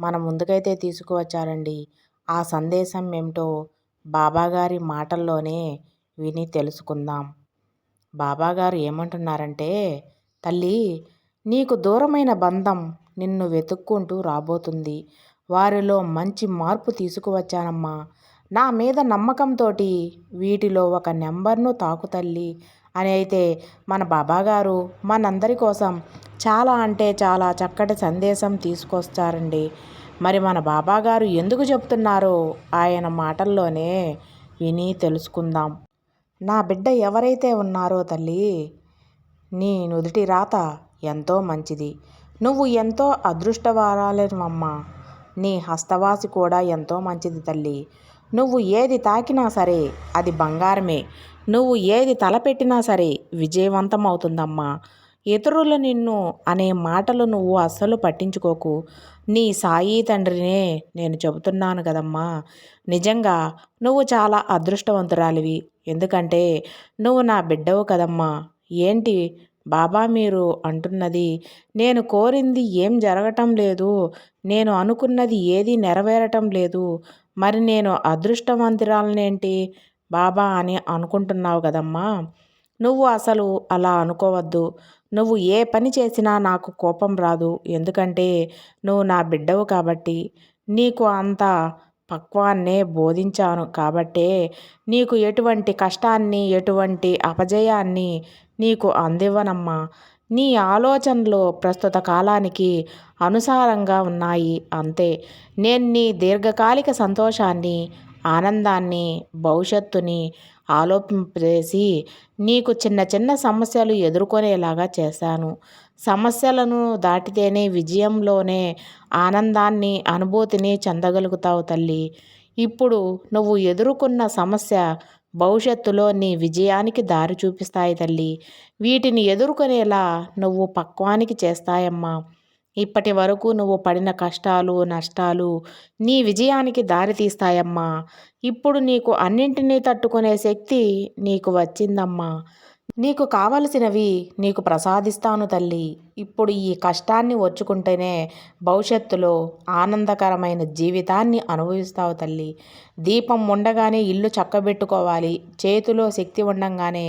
మన ముందుకైతే తీసుకువచ్చారండి. ఆ సందేశం ఏమిటో బాబాగారి మాటల్లోనే విని తెలుసుకుందాం. బాబాగారు ఏమంటున్నారంటే తల్లి నీకు దూరమైన బంధం నిన్ను వెతుక్కుంటూ రాబోతుంది. వారిలో మంచి మార్పు తీసుకువచ్చానమ్మా. నా మీద నమ్మకంతో వీటిలో ఒక నెంబర్ను తాకు తల్లి. అని అయితే మన బాబాగారు మనందరి కోసం చాలా అంటే చాలా చక్కటి సందేశం తీసుకొస్తారండి. మరి మన బాబాగారు ఎందుకు చెప్తున్నారో ఆయన మాటల్లోనే విని తెలుసుకుందాం. నా బిడ్డ ఎవరైతే ఉన్నారో తల్లి నీ నుదుటి రాత ఎంతో మంచిది. నువ్వు ఎంతో అదృష్టవారాలేనమ్మా నీ హస్తవాసి కూడా ఎంతో మంచిది తల్లి. నువ్వు ఏది తాకినా సరే అది బంగారమే. నువ్వు ఏది తలపెట్టినా సరే విజయవంతం అవుతుందమ్మా ఇతరులు నిన్ను అనే మాటలు నువ్వు అస్సలు పట్టించుకోకు. నీ సాయి తండ్రినే నేను చెబుతున్నాను కదమ్మా. నిజంగా నువ్వు చాలా అదృష్టవంతురాలివి. ఎందుకంటే నువ్వు నా బిడ్డవు కదమ్మా. ఏంటి? బాబా మీరు అంటున్నది నేను కోరింది ఏం జరగటం లేదు. నేను అనుకున్నది ఏది నెరవేరటం లేదు. మరి నేను అదృష్టవంతురాలనేంటి? బాబా అని అనుకుంటున్నావు కదమ్మా. నువ్వు అసలు అలా అనుకోవద్దు. నువ్వు ఏ పని చేసినా నాకు కోపం రాదు. ఎందుకంటే నువ్వు నా బిడ్డవు కాబట్టి. నీకు అంత పక్వాన్నే బోధించాను కాబట్టే నీకు ఎటువంటి కష్టాన్ని ఎటువంటి అపజయాన్ని నీకు అందివ్వనమ్మా. నీ ఆలోచనలు ప్రస్తుత కాలానికి అనుసారంగా ఉన్నాయి అంతే. నేను నీ దీర్ఘకాలిక సంతోషాన్ని ఆనందాన్ని భవిష్యత్తుని ఆలోపింపజేసి నీకు చిన్న చిన్న సమస్యలు ఎదుర్కొనేలాగా చేశాను. సమస్యలను దాటితేనే విజయంలోనే ఆనందాన్ని అనుభూతిని చెందగలుగుతావు తల్లి. ఇప్పుడు నువ్వు ఎదుర్కొన్న సమస్య భవిష్యత్తులో నీ విజయానికి దారి చూపిస్తాయి తల్లి. వీటిని ఎదుర్కొనేలా నువ్వు పక్వానికి చేస్తాయమ్మా. ఇప్పటి వరకు నువ్వు పడిన కష్టాలు నష్టాలు నీ విజయానికి దారి తీస్తాయమ్మా. ఇప్పుడు నీకు అన్నింటినీ తట్టుకునే శక్తి నీకు వచ్చిందమ్మా. నీకు కావలసినవి నీకు ప్రసాదిస్తాను తల్లి. ఇప్పుడు ఈ కష్టాన్ని ఒచ్చుకుంటేనే భవిష్యత్తులో ఆనందకరమైన జీవితాన్ని అనుభవిస్తావు తల్లి. దీపం ఉండగానే ఇల్లు చక్కబెట్టుకోవాలి. చేతిలో శక్తి ఉండగానే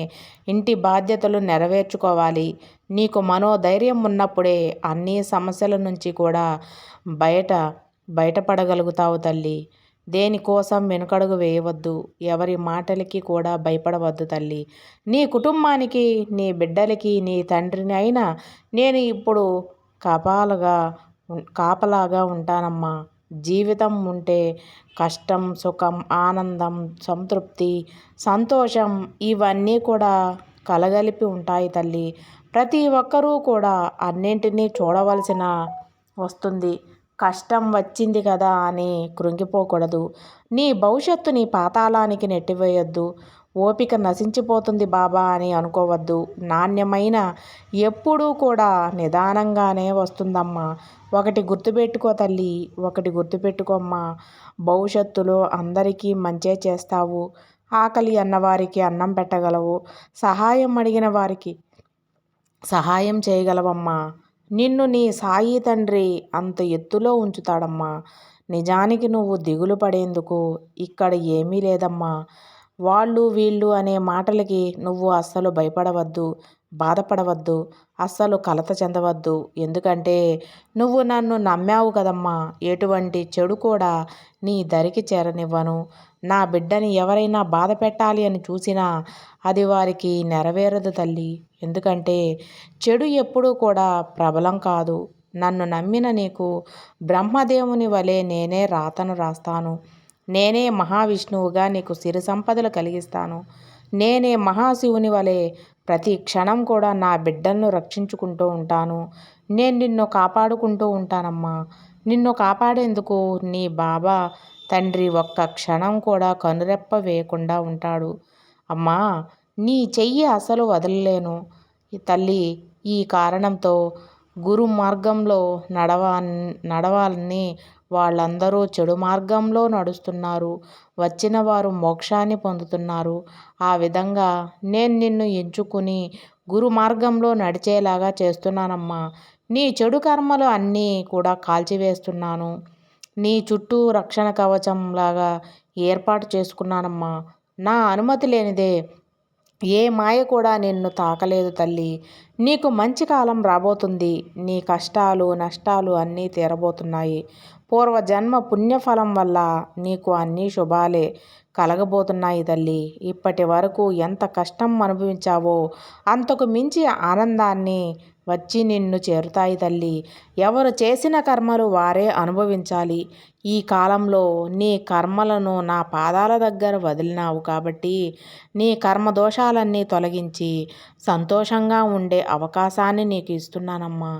ఇంటి బాధ్యతలు నెరవేర్చుకోవాలి. నీకు మనోధైర్యం ఉన్నప్పుడే అన్ని సమస్యల నుంచి కూడా బయట బయటపడగలుగుతావు తల్లి. దేనికోసం వెనుకడుగు వేయవద్దు. ఎవరి మాటలకి కూడా భయపడవద్దు తల్లి. నీ కుటుంబానికి నీ బిడ్డలకి నీ తండ్రిని అయినా నేను ఇప్పుడు కపాలుగా కాపలాగా ఉంటానమ్మా. జీవితం ఉంటే కష్టం సుఖం ఆనందం సంతృప్తి సంతోషం ఇవన్నీ కూడా కలగలిపి ఉంటాయి తల్లి. ప్రతి ఒక్కరూ కూడా అన్నింటినీ చూడవలసిన వస్తుంది. కష్టం వచ్చింది కదా అని కృంగిపోకూడదు. నీ భవిష్యత్తు పాతాళానికి నెట్టివేయొద్దు. ఓపిక నశించిపోతుంది బాబా అని అనుకోవద్దు. నాణ్యమైన ఎప్పుడూ కూడా నిదానంగానే వస్తుందమ్మా. ఒకటి గుర్తుపెట్టుకో తల్లి ఒకటి గుర్తుపెట్టుకోమ్మా. భవిష్యత్తులో అందరికీ మంచే చేస్తావు. ఆకలి అన్నవారికి అన్నం పెట్టగలవు. సహాయం అడిగిన వారికి సహాయం చేయగలవమ్మా. నిన్ను నీ సాయి తండ్రి అంత ఎత్తులో ఉంచుతాడమ్మా. నిజానికి నువ్వు దిగులు పడేందుకు ఇక్కడ ఏమీ లేదమ్మా. వాళ్ళు వీళ్ళు అనే మాటలకి నువ్వు అస్సలు భయపడవద్దు బాధపడవద్దు అస్సలు కలత చెందవద్దు. ఎందుకంటే నువ్వు నన్ను నమ్మావు కదమ్మా. ఎటువంటి చెడు కూడా నీ దరికి చేరనివ్వను. నా బిడ్డని ఎవరైనా బాధ పెట్టాలి అని చూసినా అది వారికి నెరవేరదు తల్లి. ఎందుకంటే చెడు ఎప్పుడూ కూడా ప్రబలం కాదు. నన్ను నమ్మిన నీకు బ్రహ్మదేవుని వలె నేనే రాతను రాస్తాను. నేనే మహావిష్ణువుగా నీకు సిరి సంపదలు కలిగిస్తాను. నేనే మహాశివుని వలె ప్రతి క్షణం కూడా నా బిడ్డలను రక్షించుకుంటూ ఉంటాను. నేను నిన్ను కాపాడుకుంటూ ఉంటానమ్మా. నిన్ను కాపాడేందుకు నీ బాబా తండ్రి ఒక్క క్షణం కూడా కనురెప్ప వేయకుండా ఉంటాడు. అమ్మా నీ చెయ్యి అసలు వదలలేను. తల్లి ఈ కారణంతో గురు మార్గంలో నడవా నడవాలని వాళ్ళందరూ చెడు మార్గంలో నడుస్తున్నారు. వచ్చిన వారు మోక్షాన్ని పొందుతున్నారు. ఆ విధంగా నేను నిన్ను ఎంచుకుని గురు మార్గంలో నడిచేలాగా చేస్తున్నానమ్మా. నీ చెడు కర్మలు అన్నీ కూడా కాల్చివేస్తున్నాను. నీ చుట్టూ రక్షణ కవచంలాగా ఏర్పాటు చేసుకున్నానమ్మా. నా అనుమతి లేనిదే ఏ మాయ కూడా నిన్ను తాకలేదు తల్లి. నీకు మంచి కాలం రాబోతుంది. నీ కష్టాలు నష్టాలు అన్నీ తీరబోతున్నాయి. పూర్వజన్మ పుణ్యఫలం వల్ల నీకు అన్నీ శుభాలే కలగబోతున్నాయి తల్లి. ఇప్పటి వరకు ఎంత కష్టం అనుభవించావో అంతకు మించి ఆనందాన్ని వచ్చి నిన్ను చేరుతాయి తల్లి. ఎవరు చేసిన కర్మలు వారే అనుభవించాలి. ఈ కాలంలో నీ కర్మలను నా పాదాల దగ్గర వదిలినావు కాబట్టి నీ కర్మ దోషాలన్నీ తొలగించి సంతోషంగా ఉండే అవకాశాన్ని నీకు ఇస్తున్నానమ్మా.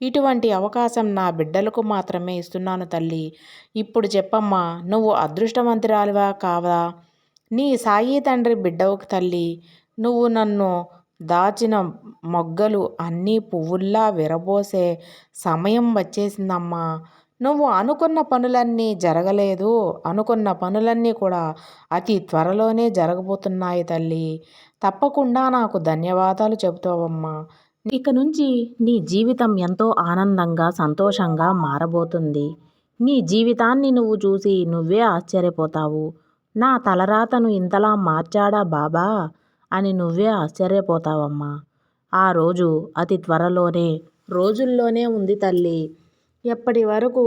ఇటువంటి అవకాశం నా బిడ్డలకు మాత్రమే ఇస్తున్నాను తల్లి. ఇప్పుడు చెప్పమ్మా నువ్వు అదృష్టవంతురాలివా కావా నీ సాయి తండ్రి బిడ్డవుకు తల్లి. నువ్వు నన్ను దాచిన మొగ్గలు అన్నీ పువ్వుల్లా విరబోసే సమయం వచ్చేసిందమ్మా. నువ్వు అనుకున్న పనులన్నీ జరగలేదు. అనుకున్న పనులన్నీ కూడా అతి త్వరలోనే జరగబోతున్నాయి తల్లి. తప్పకుండా నాకు ధన్యవాదాలు చెబుతావమ్మా. ఇక నుంచి నీ జీవితం ఎంతో ఆనందంగా సంతోషంగా మారబోతుంది. నీ జీవితాన్ని నువ్వు చూసి నువ్వే ఆశ్చర్యపోతావు. నా తలరాతను ఇంతలా మార్చాడా బాబా? అని నువ్వే ఆశ్చర్యపోతావమ్మా. ఆ రోజు అతి త్వరలోనే రోజుల్లోనే ఉంది తల్లి. ఎప్పటి వరకు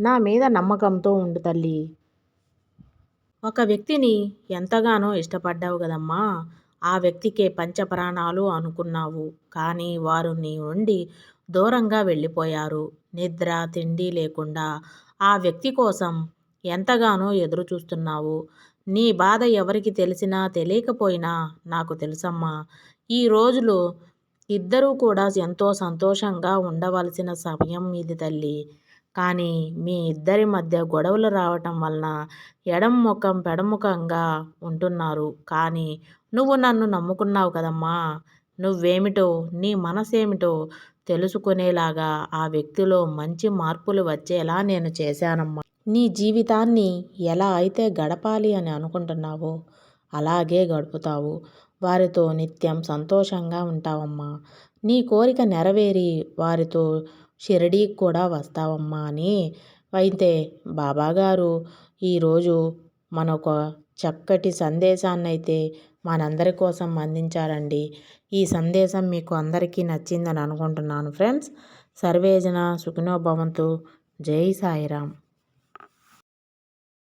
నా మీద నమ్మకంతో ఉండు తల్లి. ఒక వ్యక్తిని ఎంతగానో ఇష్టపడ్డావు కదమ్మా. ఆ వ్యక్తికే పంచప్రాణాలు అనుకున్నావు. కానీ వారు నీ నుండి దూరంగా వెళ్ళిపోయారు. నిద్ర తిండి లేకుండా ఆ వ్యక్తి కోసం ఎంతగానో ఎదురు చూస్తున్నావు నీ బాధ ఎవరికి తెలిసినా తెలియకపోయినా నాకు తెలుసమ్మా. ఈ రోజులు ఇద్దరూ కూడా ఎంతో సంతోషంగా ఉండవలసిన సమయం ఇది తల్లి. కానీ మీ ఇద్దరి మధ్య గొడవలు రావటం వలన ఎడం ముఖం పెడముఖంగా ఉంటున్నారు. కానీ నువ్వు నన్ను నమ్ముకున్నావు కదమ్మా. నువ్వేమిటో నీ మనసేమిటో తెలుసుకునేలాగా ఆ వ్యక్తిలో మంచి మార్పులు వచ్చేలా నేను చేశానమ్మా. నీ జీవితాన్ని ఎలా అయితే గడపాలి అని అనుకుంటున్నావో అలాగే గడుపుతావు. వారితో నిత్యం సంతోషంగా ఉంటావమ్మా. నీ కోరిక నెరవేరి వారితో షిరిడీకి కూడా వస్తావమ్మా అని అయితే బాబాగారు ఈరోజు మనొక చక్కటి సందేశాన్ని అయితే మనందరి కోసం అందించారండి. ఈ సందేశం మీకు అందరికీ నచ్చిందని అనుకుంటున్నాను ఫ్రెండ్స్. సర్వేజన సుఖినోభవంతు జై సాయిరామ్.